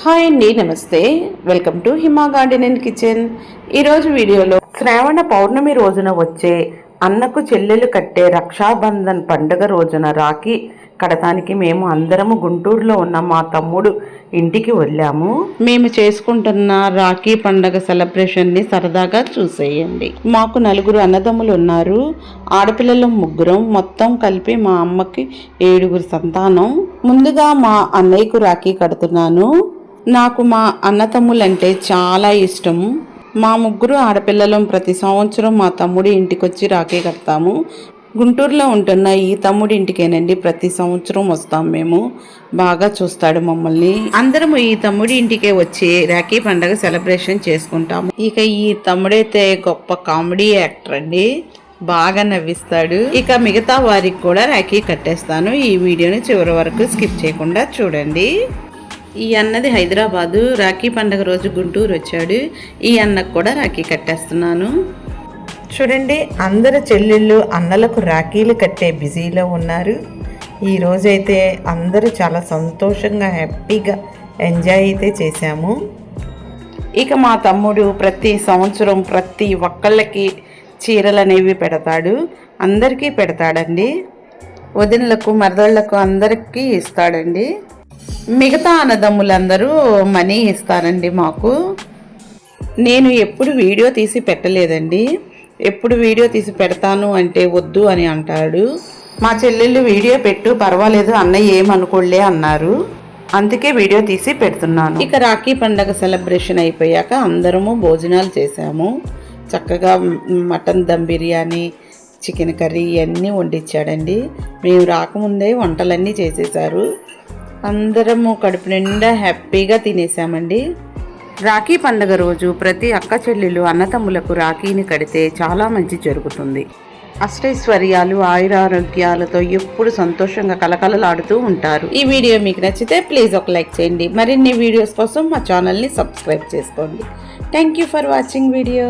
Hi అండి namaste. Welcome to Hima garden and kitchen. ఈరోజు వీడియోలో శ్రావణ పౌర్ణమి రోజున వచ్చే అన్నకు చెల్లెలు కట్టే రక్షాబంధన్ పండుగ రోజున రాఖీ కడతానికి మేము అందరము గుంటూరులో ఉన్న మా తమ్ముడు ఇంటికి వెళ్ళాము. మేము చేసుకుంటున్న రాఖీ పండగ సెలబ్రేషన్ని సరదాగా చూసేయండి. మాకు నలుగురు అన్నదమ్ములు ఉన్నారు. ఆడపిల్లలు ముగ్గురం మొత్తం కలిపి మా అమ్మకి ఏడుగురు సంతానం. ముందుగా మా అన్నయ్యకు రాఖీ కడుతున్నాను. నాకు మా అన్నతమ్ములంటే చాలా ఇష్టం. మా ముగ్గురు ఆడపిల్లలం ప్రతి సంవత్సరం మా తమ్ముడి ఇంటికి వచ్చి రాఖీ కడతాము. గుంటూరులో ఉంటున్న ఈ తమ్ముడి ఇంటికేనండి ప్రతి సంవత్సరం వస్తాం మేము. బాగా చూస్తాడు మమ్మల్ని. అందరము ఈ తమ్ముడి ఇంటికే వచ్చి రాఖీ పండగ సెలబ్రేషన్ చేసుకుంటాము. ఇక ఈ తమ్ముడైతే గొప్ప కామెడీ యాక్టర్ అండి. బాగా నవ్విస్తాడు. ఇక మిగతా వారికి కూడా రాఖీ కట్టేస్తాను. ఈ వీడియోని చివరి వరకు స్కిప్ చేయకుండా చూడండి. ఈ అన్నది హైదరాబాదు రాఖీ పండగ రోజు గుంటూరు వచ్చాడు. ఈ అన్నకు కూడా రాఖీ కట్టేస్తున్నాను. చూడండి అందరు చెల్లెళ్ళు అన్నలకు రాఖీలు కట్టే బిజీలో ఉన్నారు. ఈ రోజైతే అందరూ చాలా సంతోషంగా హ్యాపీగా ఎంజాయ్ అయితే చేశాము. ఇక మా తమ్ముడు ప్రతి సంవత్సరం ప్రతి ఒక్కళ్ళకి చీరలు అనేవి పెడతాడు. అందరికీ పెడతాడండి. వదినలకు మరదళ్ళకు అందరికీ ఇస్తాడండి. మిగతా అన్నదమ్ములందరూ మనీ ఇస్తారండి మాకు. నేను ఎప్పుడు వీడియో తీసి పెట్టలేదండి. ఎప్పుడు వీడియో తీసి పెడతాను అంటే వద్దు అని అంటాడు. మా చెల్లెళ్ళు వీడియో పెట్టు పర్వాలేదు అన్నయ్య ఏమనుకోలే అన్నారు. అందుకే వీడియో తీసి పెడుతున్నాను. ఇక రాఖీ పండగ సెలబ్రేషన్ అయిపోయాక అందరము భోజనాలు చేసాము చక్కగా mutton dum biryani chicken curry ఇవన్నీ వండించాడండి మేము రాకముందే వంటలన్నీ చేసేసారు అందరము కడుపు నిండా హ్యాపీగా తినేసామండి. రాఖీ పండగ రోజు ప్రతి అక్క చెల్లెలు అన్నతమ్ములకు రాఖీని కడితే చాలా మంచి జరుగుతుంది. అష్టైశ్వర్యాలు ఆయురారోగ్యాలతో ఎప్పుడు సంతోషంగా కలకలలాడుతూ ఉంటారు. ఈ వీడియో మీకు నచ్చితే ప్లీజ్ ఒక లైక్ చేయండి. మరిన్ని వీడియోస్ కోసం మా ఛానల్ని సబ్స్క్రైబ్ చేసుకోండి. Thank you for watching video.